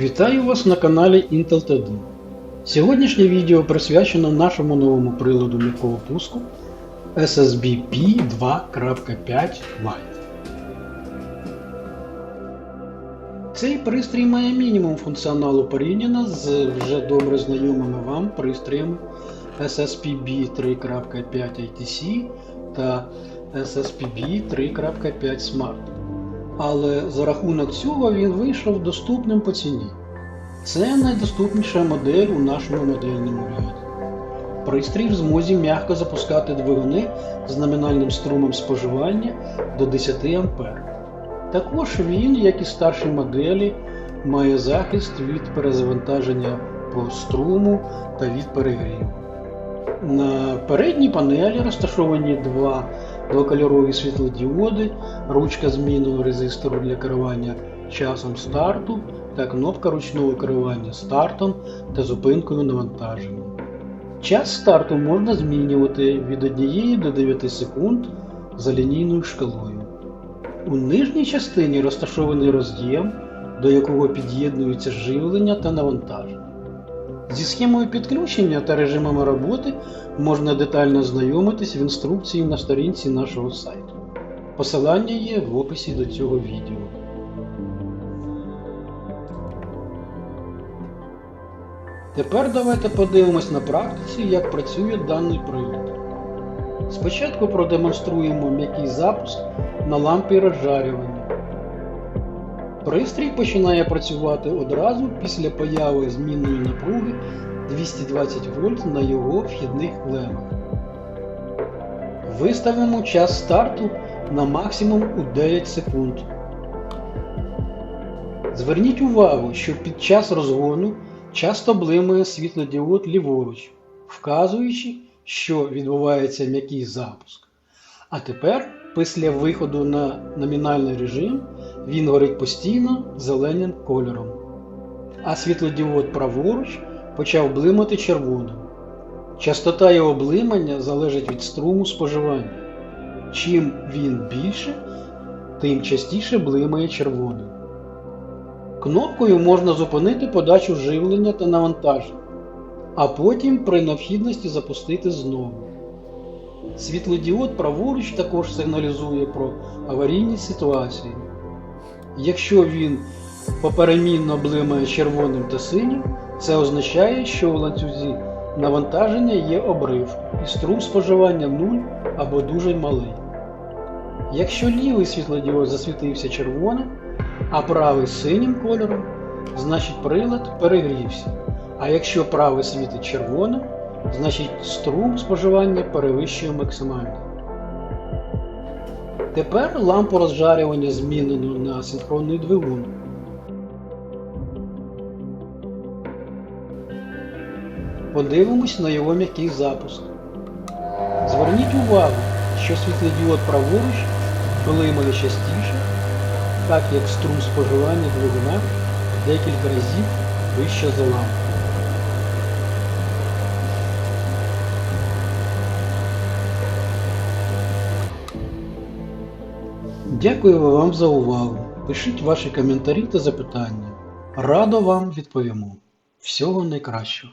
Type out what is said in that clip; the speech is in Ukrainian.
Вітаю вас на каналі Intel TD. Сьогоднішнє відео присвячено нашому новому приладу м'якого пуску SSB P2.5 Lite. Цей пристрій має мінімум функціоналу порівняно з вже добре знайомими вам пристроями SSPB 3.5 ITC та SSPB 3.5 Smart. Але за рахунок цього він вийшов доступним по ціні. Це найдоступніша модель у нашому модельному ряді. Пристрій в змозі м'яко запускати двигуни з номінальним струмом споживання до 10 А. Також він, як і старші моделі, має захист від перезавантаження по струму та від перегріву. На передній панелі розташовані два двокольорові світлодіоди, ручка змінного резистору для керування часом старту та кнопка ручного керування стартом та зупинкою навантаження. Час старту можна змінювати від 1 до 9 секунд за лінійною шкалою. У нижній частині розташований роз'єм, до якого під'єднується живлення та навантаження. Зі схемою підключення та режимами роботи можна детально знайомитись в інструкції на сторінці нашого сайту. Посилання є в описі до цього відео. Тепер давайте подивимось на практиці, як працює даний прилад. Спочатку продемонструємо м'який запуск на лампі розжарювання. Пристрій починає працювати одразу після появи змінної напруги 220 вольт на його вхідних клемах. Виставимо час старту на максимум у 9 секунд. Зверніть увагу, що під час розгону часто блимає світлодіод ліворуч, вказуючи, що відбувається м'який запуск. А тепер, після виходу на номінальний режим, він горить постійно зеленим кольором. А світлодіод праворуч почав блимати червоним. Частота його блимання залежить від струму споживання. Чим він більше, тим частіше блимає червоним. Кнопкою можна зупинити подачу живлення та навантаження, а потім при необхідності запустити знову. Світлодіод праворуч також сигналізує про аварійні ситуації. Якщо він поперемінно блимає червоним та синім, це означає, що у ланцюзі навантаження є обрив і струм споживання 0 або дуже малий. Якщо лівий світлодіод засвітився червоним, а правий синім кольором, значить прилад перегрівся. А якщо правий світить червоним, значить струм споживання перевищує максимальний. Тепер лампу розжарювання змінено на синхронний двигун. Подивимось на його м'який запуск. Зверніть увагу, що світлодіод праворуч блимає частіше, так як струм споживання двигуна декілька разів вище за лампу. Дякую вам за увагу. Пишіть ваші коментарі та запитання. Радо вам відповімо. Всього найкращого.